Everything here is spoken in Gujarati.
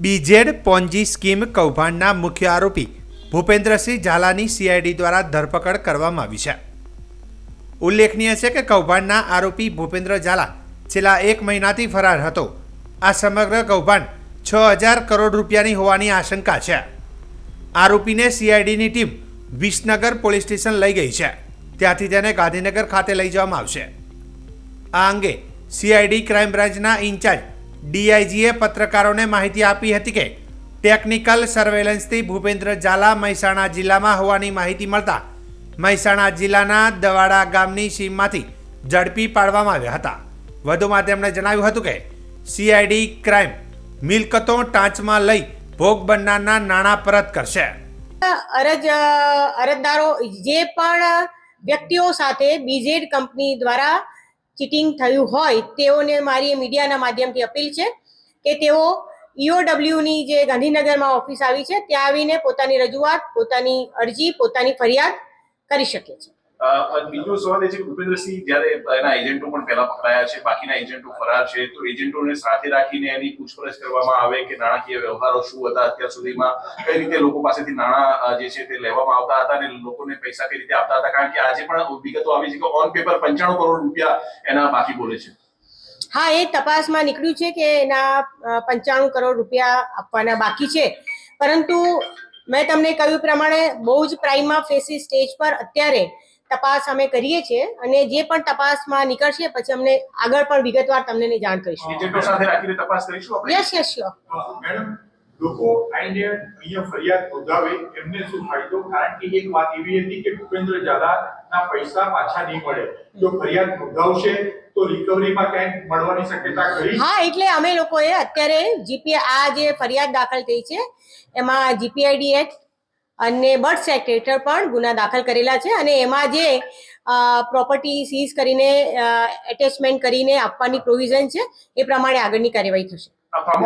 બીજેડ પોન્જી સ્કીમ કૌભાંડના મુખ્ય આરોપી ભૂપેન્દ્રસિંહ ઝાલાની સીઆઈડી દ્વારા ધરપકડ કરવામાં આવી છે. ઉલ્લેખનીય છે કે કૌભાંડના આરોપી ભૂપેન્દ્ર ઝાલા છેલ્લા એક મહિનાથી ફરાર હતો. આ સમગ્ર કૌભાંડ છ હજાર કરોડ રૂપિયાની હોવાની આશંકા છે. આરોપીને સીઆઈડીની ટીમ વિસનગર પોલીસ સ્ટેશન લઈ ગઈ છે. ત્યાંથી તેને ગાંધીનગર ખાતે લઈ જવામાં આવશે. આ અંગે સીઆઈડી ક્રાઇમ બ્રાન્ચના ઇન્ચાર્જ ડીઆઈજીએ પત્રકારોને માહિતી આપી હતી કે ટેકનિકલ સર્વેલન્સથી ભૂપેન્દ્ર ઝાલા મહેસાણા જિલ્લામાં હોવાની માહિતી મળતા મહેસાણા જિલ્લાના દવાડા ગામની સીમમાંથી ઝડપી પાડવામાં આવ્યા હતા. વધુમાં તેમણે જણાવ્યું હતું કે સીઆઈડી ક્રાઇમ મિલકતો ટાંચમાં લઈ ભોગ બનનારના નાણાં પરત કરશે. અરજ અરજદારો જે પણ વ્યક્તિઓ સાથે બીજેડ કંપની દ્વારા ચીટિંગ થયું હોય, તેઓને મારી મીડિયાના માધ્યમથી અપીલ છે કે તેઓ ઈઓડબ્લ્યુની જે ગાંધીનગરમાં ઓફિસ આવી છે, ત્યાં આવીને પોતાની રજૂઆત, પોતાની અરજી, પોતાની ફરિયાદ કરી શકે છે. બીજો સવાલ એ છે કે ભૂપેન્દ્રસિંહ જ્યારે એના એજન્ટો પણ પહેલા પકડાયા છે, બાકીના એજન્ટો ફરાર છે, તો એજન્ટોને સાથે રાખીને એની પૂછપરછ કરવામાં આવે કે નાણાકીય વ્યવહારો શું હતા અત્યાર સુધીમાં, કઈ રીતે લોકો પાસેથી નાણાં જે છે તે લેવામાં આવતા હતા અને લોકોને પૈસા કઈ રીતે આપતા હતા? કારણ કે આજે પણ વિગતો આવી છે કે ઓન પેપર પંચાણું કરોડ રૂપિયા એના બાકી બોલે છે. હા, એ તપાસમાં નીકળ્યું છે કે એના પંચાણું કરોડ રૂપિયા આપવાના બાકી છે. પરંતુ મેં તમને કહ્યું પ્રમાણે બહુ જ પ્રાઇમમાં ફેસી સ્ટેજ પર અત્યારે તપાસ અમે કરીએ છીએ અને જે પણ તપાસમાં નીકળશે પછી અમને આગળ પણ વિગતવાર તમને જાણ કરીશું. એજન્ટો સાથે રાખીને તપાસ કરીશું આપણે? યસ યસ શ્યોર મેડમ લોકો આઈને અહીંયા ફરિયાદ નોંધાવે એમને શું ફાયદો? કારણ કે એક વાત એવી હતી કે ભૂપેન્દ્ર ઝાલાના પૈસા પાછા નહીં મળે. જો ફરિયાદ નોંધાવશે તો રિકવરીમાં ક્યાંક મળવાની શક્યતા ખરી? હા એટલે અમે લોકોએ અત્યારે જીપી આ જે ફરિયાદ દાખલ થઈ છે એમાં જીપીઆઈડી એક્ટ અને બર્થ હેઠળ પણ ગુના દાખલ કરેલા છે અને એમાં જે પ્રોપર્ટી સીઝ કરીને એટેચમેન્ટ કરીને આપવાની પ્રોવિઝન છે, એ પ્રમાણે આગળની કાર્યવાહી થશે.